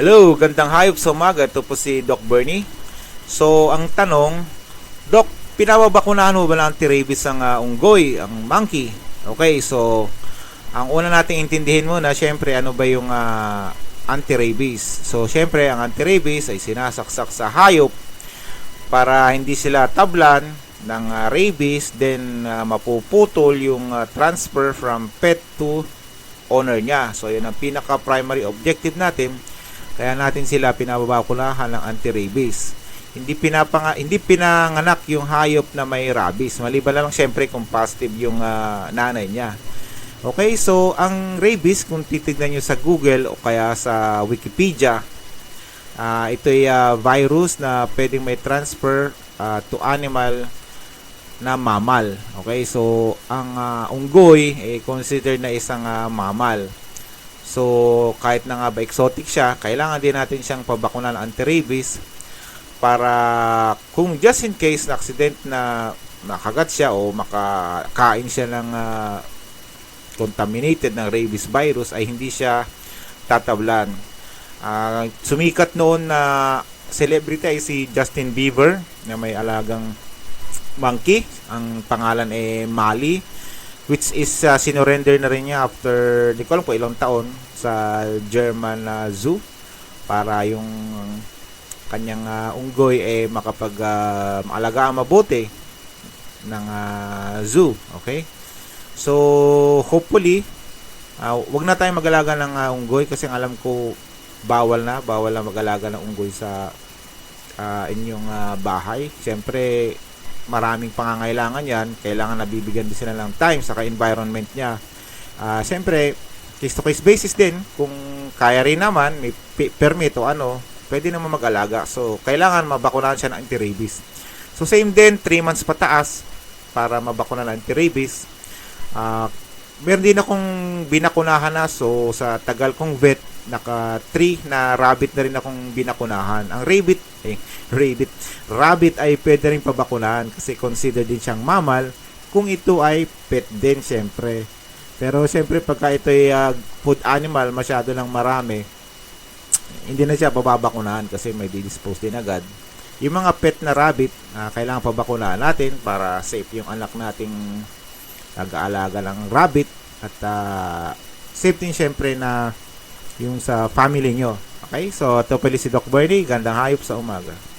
Hello, gandang hayop sa umaga. Ito po si Doc Bernie. So, ang tanong, Doc, pinababakunahan mo ba ng anti-rabies ang ah, unggoy, ang monkey? Okay, so, ang una nating intindihin muna, syempre, ano ba yung ah, anti-rabies? So, syempre, ang anti-rabies ay sinasaksak sa hayop para hindi sila tablan ng ah, rabies, then ah, mapuputol yung ah, transfer from pet to owner niya. So, yun ang pinaka-primary objective natin. Kaya natin sila pinababakunahan ng anti-rabies. Hindi pinapanga hindi pinanganak yung hayop na may rabies. Maliban lang syempre kung positive yung ah, nanay niya. Okay, so ang rabies kung titignan niyo sa Google o kaya sa Wikipedia, ah ito ay ah, virus na pwedeng may transfer ah, to animal na mammal. Okay, so ang ah, unggoy ay considered na isang ah, mammal. So kahit na nga ba exotic siya, kailangan din natin siyang pabakunan anti-rabies para kung just in case na accident na nakagat siya o makakain siya ng ah, contaminated ng rabies virus ay hindi siya tatablan. Ah, sumikat noon na celebrity ay si Justin Bieber na may alagang monkey. Ang pangalan ay Mali which is uh, sinorender na rin niya after di ko alam po ilang taon sa German uh, zoo. Para yung kanyang uh, unggoy ay makapag uh, maalagaan mabuti ng uh, zoo. Okay? So hopefully uh, wag na tayong mag-alaga ng uh, unggoy kasi alam ko bawal na bawal na mag-alaga ng unggoy sa uh, inyong uh, bahay. Siyempre maraming pangangailangan yan, kailangan nabibigyan din sila ng time sa environment niya. Ah, Siyempre, case to case basis din, kung kaya rin naman, may permit o ano, pwede naman mag-alaga. So, kailangan mabakunahan siya ng anti-rabies. So, same din, 3 months pataas para mabakunahan ng anti-rabies. Ah, meron din akong binakunahan na, so sa tagal kong vet, naka 3 na rabbit na rin akong binakunahan. Ang rabbit, eh, rabbit, rabbit ay pwede rin pabakunahan kasi considered din siyang mammal kung ito ay pet din syempre. Pero syempre pagka ito ay ah, food animal, masyado lang marami, hindi na siya pababakunahan kasi may didispose din agad. Yung mga pet na rabbit, ah, kailangan pabakunahan natin para safe yung anak nating nag-aalaga ng rabbit at ah, safe din syempre na yung sa family nyo. Okay? So, ito pala si Doc Bernie. Gandang hayop sa umaga.